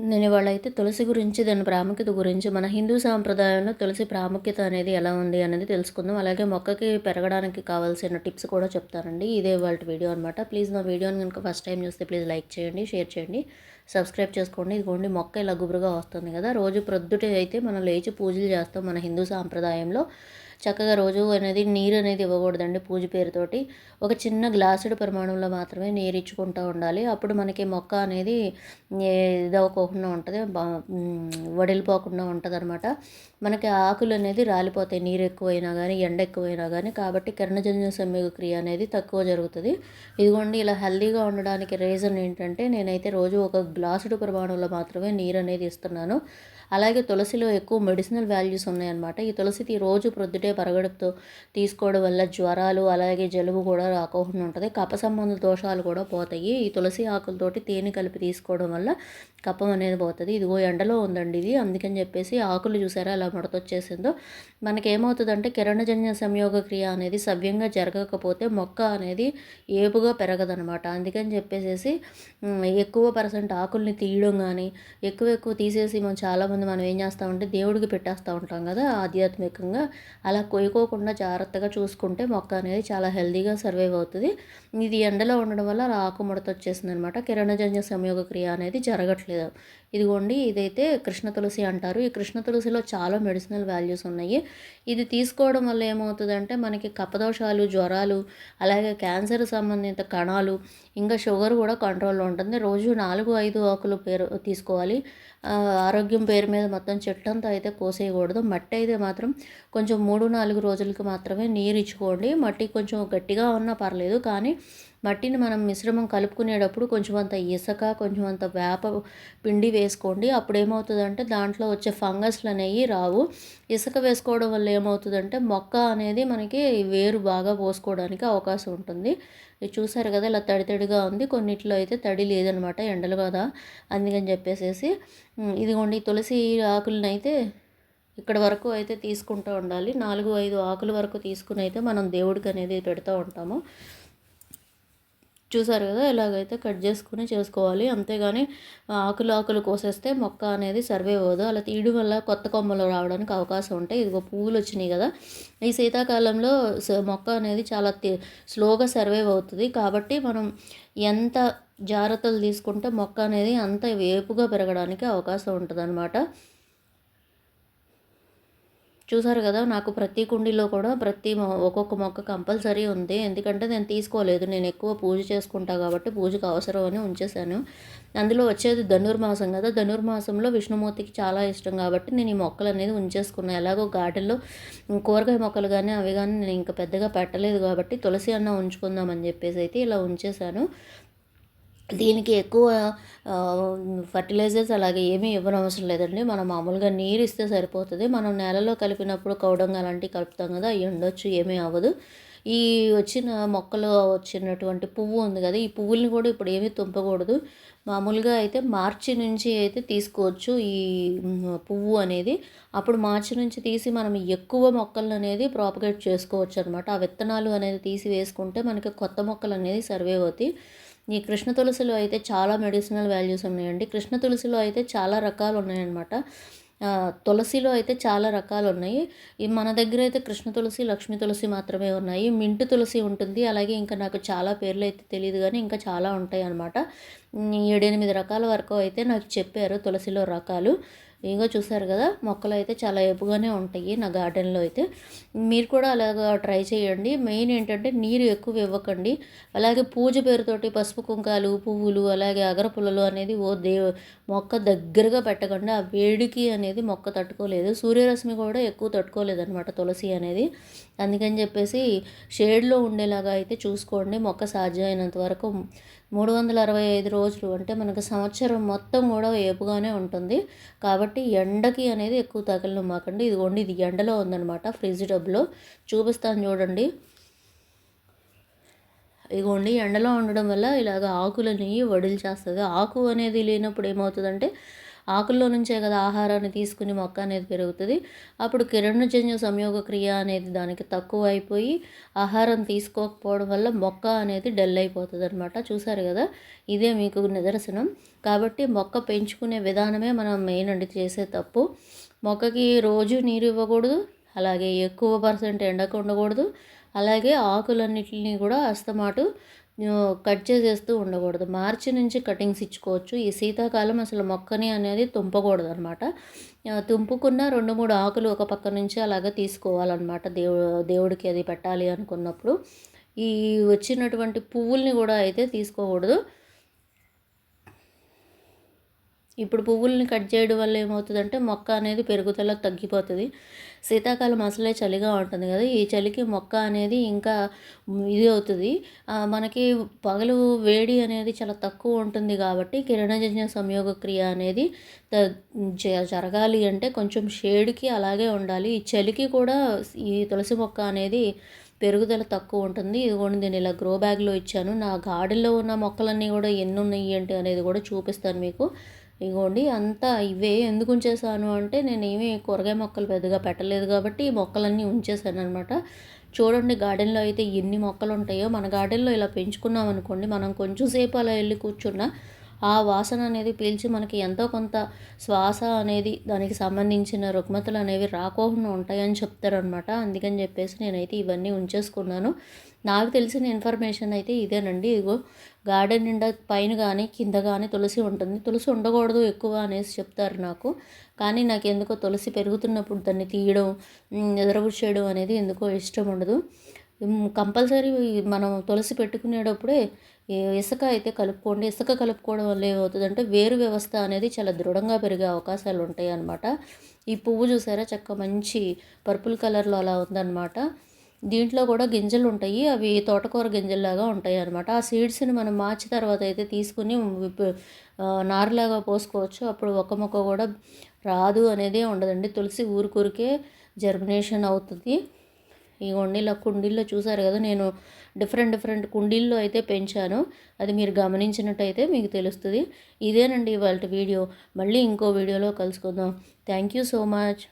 నేను ఇవాళ అయితే తులసి గురించి దాని ప్రాముఖ్యత గురించి మన హిందూ సాంప్రదాయంలో తులసి ప్రాముఖ్యత అనేది ఎలా ఉంది అనేది తెలుసుకుందాం. అలాగే మొక్కకి పెరగడానికి కావాల్సిన టిప్స్ కూడా చెప్తానండి. ఇదే వాళ్ళ వీడియో అనమాట ప్లీజ్ నా వీడియోని కనుక ఫస్ట్ టైం చూస్తే ప్లీజ్ లైక్ చేయండి షేర్ చేయండి సబ్స్క్రైబ్ చేసుకోండి. ఇదిగోండి మొక్క ఇలా గుబురుగా వస్తుంది కదా. రోజు ప్రొద్దుటే అయితే మనం లేచి పూజలు చేస్తాం మన హిందూ సాంప్రదాయంలో. చక్కగా రోజు అనేది నీరు అనేది ఇవ్వకూడదండి పూజ పేరుతోటి. ఒక చిన్న గ్లాసుడు పరిమాణంలో మాత్రమే నీరు ఇచ్చుకుంటూ ఉండాలి. అప్పుడు మనకి మొక్క అనేది ఇదవ్వకోకుండా ఉంటుంది. వడిలిపోకుండా ఉంటుంది అనమాట మనకి ఆకులు అనేది రాలిపోతాయి. నీరు ఎక్కువైనా కానీ ఎండ ఎక్కువైనా కానీ కాబట్టి కిరణజన్య సంయోగ క్రియ అనేది తక్కువ జరుగుతుంది. ఇదిగోండి ఇలా హెల్దీగా ఉండడానికి రీజన్ ఏంటంటే నేనైతే రోజు ఒక గ్లాసుడు ప్రమాణంలో మాత్రమే నీరు అనేది ఇస్తున్నాను. అలాగే తులసిలో ఎక్కువ మెడిసినల్ వాల్యూస్ ఉన్నాయన్నమాట. ఈ తులసి రోజు ప్రొద్దుటే పరగడుపుతో తీసుకోవడం వల్ల జ్వరాలు అలాగే జలుబు కూడా రాకోకుండా ఉంటుంది. కప సంబంధ దోషాలు కూడా పోతాయి. ఈ తులసి ఆకులతోటి తేనె కలిపి తీసుకోవడం వల్ల కప్పం అనేది పోతుంది. ఇదిగో ఎండలో ఉందండి ఇది. అందుకని చెప్పేసి ఆకులు చూసారా అలా ముడతొచ్చేసిందో. మనకేమవుతుందంటే కిరణజన్య సంయోగ క్రియ అనేది సవ్యంగా జరగకపోతే మొక్క అనేది ఏపుగా పెరగదనమాట అందుకని చెప్పేసి ఎక్కువ పర్సెంట్ ఆకుల్ని తీయడం కానీ ఎక్కువ ఎక్కువ తీసేసి మనం చాలామంది మనం ఏం చేస్తామంటే దేవుడికి పెట్టేస్తూ ఉంటాం కదా ఆధ్యాత్మికంగా. అలా కొయ్యుకోకుండా జాగ్రత్తగా చూసుకుంటే మొక్క అనేది చాలా హెల్దీగా సర్వైవ్ అవుతుంది. ఇది ఎండలో ఉండడం వల్ల ఆకు ముడత వచ్చేసింది అనమాట కిరణజన్య సంయోగ క్రియ అనేది జరగట్లేదు. ఇదిగోండి ఇదైతే కృష్ణ తులసి అంటారు. ఈ కృష్ణ తులసిలో చాలా మెడిసినల్ వాల్యూస్ ఉన్నాయి. ఇది తీసుకోవడం వల్ల ఏమవుతుందంటే మనకి కపదోషాలు జ్వరాలు అలాగే క్యాన్సర్ సంబంధిత కణాలు ఇంకా షుగర్ కూడా కంట్రోల్లో ఉంటుంది. రోజు నాలుగు ఐదు ఆకులు పేరు తీసుకోవాలి. ఆరోగ్యం పేరు మీద మొత్తం చెట్టంతా అయితే కోసేయకూడదు. మట్టి అయితే మాత్రం కొంచెం మూడు నాలుగు రోజులకి మాత్రమే నీరు ఇచ్చుకోండి. మట్టి కొంచెం గట్టిగా ఉన్నా పర్లేదు కానీ మట్టిని మనం మిశ్రమం కలుపుకునేటప్పుడు కొంచెం అంత ఇసుక కొంచెం అంత వేప పిండి వేసుకోండి. అప్పుడు ఏమవుతుందంటే దాంట్లో వచ్చే ఫంగస్లు అనేవి రావు. ఇసుక వేసుకోవడం వల్ల ఏమవుతుందంటే మొక్క అనేది మనకి వేరు బాగా పోసుకోవడానికి అవకాశం ఉంటుంది. ఇది చూసారు కదా ఇలా తడి తడిగా ఉంది. కొన్నిట్లో అయితే తడి లేదనమాట ఎండలు కదా అందుకని చెప్పేసేసి. ఇదిగోండి తులసి ఆకులను అయితే ఇక్కడ వరకు అయితే తీసుకుంటూ ఉండాలి. నాలుగు ఐదు ఆకుల వరకు తీసుకుని అయితే మనం దేవుడికి అనేది పెడుతూ ఉంటాము. చూసారు కదా ఇలాగైతే కట్ చేసుకుని చేసుకోవాలి. అంతేగాని ఆకులు ఆకులు కోసేస్తే మొక్క అనేది సర్వే అవ్వదు. అలా తీయడం వల్ల కొత్త కొమ్మలు రావడానికి అవకాశం ఉంటాయి. ఇదిగో పువ్వులు వచ్చినాయి కదా. ఈ శీతాకాలంలో మొక్క అనేది చాలా స్లోగా సర్వైవ్ అవుతుంది. కాబట్టి మనం ఎంత జాగ్రత్తలు తీసుకుంటే మొక్క అనేది అంత వేపుగా పెరగడానికి అవకాశం ఉంటుంది అనమాట చూసారు కదా నాకు ప్రతి కుండీలో కూడా ప్రతి ఒక్కొక్క మొక్క కంపల్సరీ ఉంది. ఎందుకంటే నేను తీసుకోలేదు. నేను ఎక్కువ పూజ చేసుకుంటా కాబట్టి పూజకు అవసరం అని ఉంచేశాను. అందులో వచ్చేది ధనుర్మాసం కదా. ధనుర్మాసంలో విష్ణుమూర్తికి చాలా ఇష్టం కాబట్టి నేను ఈ మొక్కలు అనేది ఉంచేసుకున్నాను ఎలాగో గార్డెన్లో కూరగాయ మొక్కలు కానీ అవి కానీ నేను ఇంకా పెద్దగా పెట్టలేదు కాబట్టి తులసి అన్న ఉంచుకుందామని చెప్పేసి అయితే ఇలా ఉంచేశాను. దీనికి ఎక్కువ ఫర్టిలైజర్స్ అలాగే ఏమీ ఇవ్వనవసరం లేదండి. మనం మామూలుగా నీరు ఇస్తే సరిపోతుంది. మనం నేలలో కలిపినప్పుడు కౌడంగా అలాంటివి కలుపుతాం కదా అవి ఉండొచ్చు ఏమీ అవ్వదు. ఈ వచ్చిన మొక్కలు వచ్చినటువంటి పువ్వు ఉంది కదా ఈ పువ్వుల్ని కూడా ఇప్పుడు ఏమీ తుంపకూడదు. మామూలుగా అయితే మార్చి నుంచి అయితే తీసుకోవచ్చు ఈ పువ్వు అనేది. అప్పుడు మార్చి నుంచి తీసి మనం ఎక్కువ మొక్కలు అనేది ప్రాపగేట్ చేసుకోవచ్చు అనమాట ఆ విత్తనాలు అనేది తీసి వేసుకుంటే మనకి కొత్త మొక్కలు అనేది సర్వే అవుతాయి. ఈ కృష్ణ తులసిలో అయితే చాలా మెడిసినల్ వాల్యూస్ ఉన్నాయండి. కృష్ణ తులసిలో అయితే చాలా రకాలు ఉన్నాయన్నమాట. తులసిలో అయితే చాలా రకాలు ఉన్నాయి. మన దగ్గర అయితే కృష్ణ తులసి లక్ష్మీ తులసి మాత్రమే ఉన్నాయి. మింటు తులసి ఉంటుంది. అలాగే ఇంకా నాకు చాలా పేర్లు అయితే తెలియదు కానీ ఇంకా చాలా ఉంటాయి అన్నమాట ఏడెనిమిది రకాల వరకు అయితే నాకు చెప్పారు తులసిలో రకాలు. ఇంకో చూసారు కదా మొక్కలు అయితే చాలా ఏపుగానే ఉంటాయి నా గార్డెన్లో అయితే. మీరు కూడా అలాగా ట్రై చేయండి. మెయిన్ ఏంటంటే నీరు ఎక్కువ ఇవ్వకండి. అలాగే పూజ పేరుతోటి పసుపు కుంకాలు పువ్వులు అలాగే అగరపుల్లలు అనేది ఓ దే మొక్క దగ్గరగా పెట్టకండి ఆ వేడికి అనేది మొక్క తట్టుకోలేదు. సూర్యరశ్మి కూడా ఎక్కువ తట్టుకోలేదు అనమాట తులసి అనేది. అందుకని చెప్పేసి షేడ్లో ఉండేలాగా అయితే చూసుకోండి. మొక్క సాధ్యమైనంత వరకు మూడు వందల అరవై ఐదు రోజులు అంటే మనకు సంవత్సరం మొత్తం కూడా ఏపుగానే ఉంటుంది. కాబట్టి కాబట్టి ఎండకి అనేది ఎక్కువ తగలను మాకండి. ఇదిగోండి ఇది ఎండలో ఉందనమాట ఫ్రిడ్జ్ డబ్లో చూపిస్తాను చూడండి. ఇదిగోండి ఎండలో ఉండడం వల్ల ఇలాగ ఆకులని వడిలు చేస్తుంది ఆకు అనేది లేనప్పుడు ఏమవుతుందంటే ఆకుల్లో నుంచే కదా ఆహారాన్ని తీసుకుని మొక్క అనేది పెరుగుతుంది. అప్పుడు కిరణజన్య సంయోగ క్రియ అనేది దానికి తక్కువ అయిపోయి ఆహారం తీసుకోకపోవడం వల్ల మొక్క అనేది డల్ అయిపోతుంది అనమాట చూసారు కదా? ఇదే మీకు నిదర్శనం. కాబట్టి మొక్క పెంచుకునే విధానమే మనం మెయిన్ అండి చేసే తప్పు. మొక్కకి రోజు నీరు ఇవ్వకూడదు అలాగే ఎక్కువ పర్సెంట్ ఎండకు ఉండకూడదు అలాగే ఆకులన్నిటిని కూడా అస్తమాటు కట్ చేసేస్తూ ఉండకూడదు. మార్చి నుంచి కటింగ్స్ ఇచ్చుకోవచ్చు. ఈ శీతాకాలం అసలు మొక్కని అనేది తుంపకూడదు అనమాట తుంపుకున్న రెండు మూడు ఆకులు ఒక పక్క నుంచి అలాగే తీసుకోవాలన్నమాట. దేవు దేవుడికి అది పెట్టాలి అనుకున్నప్పుడు. ఈ వచ్చినటువంటి పువ్వుల్ని కూడా అయితే తీసుకోకూడదు. ఇప్పుడు పువ్వుల్ని కట్ చేయడం వల్ల ఏమవుతుందంటే మొక్క అనేది పెరుగుదల తగ్గిపోతుంది. శీతాకాలం అసలే చలిగా ఉంటుంది కదా. ఈ చలికి మొక్క అనేది ఇంకా ఇది అవుతుంది. మనకి పగలు వేడి అనేది చాలా తక్కువ ఉంటుంది కాబట్టి కిరణజన్య సంయోగ క్రియ అనేది జరగాలి అంటే కొంచెం షేడ్కి అలాగే ఉండాలి. ఈ చలికి కూడా ఈ తులసి మొక్క అనేది పెరుగుదల తక్కువ ఉంటుంది. ఇదిగోండి నేను ఇలా గ్రో బ్యాగ్లో ఇచ్చాను. నా గార్డెన్లో ఉన్న మొక్కలన్నీ కూడా ఎన్ని ఉన్నాయి ఏంటి అనేది కూడా చూపిస్తాను మీకు. ఇగోండి అంతా ఇవే ఎందుకు ఉంచేసాను అంటే నేను ఏమీ కూరగాయ మొక్కలు పెద్దగా పెట్టలేదు కాబట్టి ఈ మొక్కలన్నీ ఉంచేసాను అనమాట చూడండి గార్డెన్లో అయితే ఎన్ని మొక్కలు ఉంటాయో మన గార్డెన్లో ఇలా పెంచుకున్నాం అనుకోండి మనం కొంచెం సేపు అలా వెళ్ళి కూర్చున్నా ఆ వాసన అనేది పీల్చి మనకి ఎంతో కొంత శ్వాస అనేది దానికి సంబంధించిన రుగ్మతలు అనేవి రాకోకుండా ఉంటాయని చెప్తారనమాట అందుకని చెప్పేసి నేనైతే ఇవన్నీ ఉంచేసుకున్నాను. నాకు తెలిసిన ఇన్ఫర్మేషన్ అయితే ఇదేనండి. ఇదిగో గార్డెన్ నిండా పైన కానీ కింద కానీ తులసి ఉంటుంది. తులసి ఉండకూడదు ఎక్కువ అనేసి చెప్తారు నాకు. కానీ నాకు ఎందుకో తులసి పెరుగుతున్నప్పుడు దాన్ని తీయడం నిద్రపుచ్చేయడం అనేది ఎందుకో ఇష్టం ఉండదు. కంపల్సరీ మనం తులసి పెట్టుకునేటప్పుడే ఇసుక అయితే కలుపుకోండి. ఇసుక కలుపుకోవడం వల్ల ఏమవుతుందంటే వేరు వ్యవస్థ అనేది చాలా దృఢంగా పెరిగే అవకాశాలు ఉంటాయి అన్నమాట ఈ పువ్వు చూసారా? చక్క మంచి పర్పుల్ కలర్లో అలా ఉందన్నమాట. దీంట్లో కూడా గింజలు ఉంటాయి అవి తోటకూర గింజల్లాగా ఉంటాయి అనమాట ఆ సీడ్స్ని మనం మార్చి తర్వాత అయితే తీసుకుని నారులాగా పోసుకోవచ్చు. అప్పుడు ఒక మొక్క కూడా రాదు అనేదే ఉండదండి. తులసి ఊరికూరికే జర్మినేషన్ అవుతుంది. ఈ ఇలా కుండీల్లో చూసారు కదా నేను డిఫరెంట్ డిఫరెంట్ కుండీల్లో అయితే పెంచాను. అది మీరు గమనించినట్టయితే మీకు తెలుస్తుంది. ఇదేనండి ఇవాళ వీడియో. మళ్ళీ ఇంకో వీడియోలో కలుసుకుందాం. Thank you so much.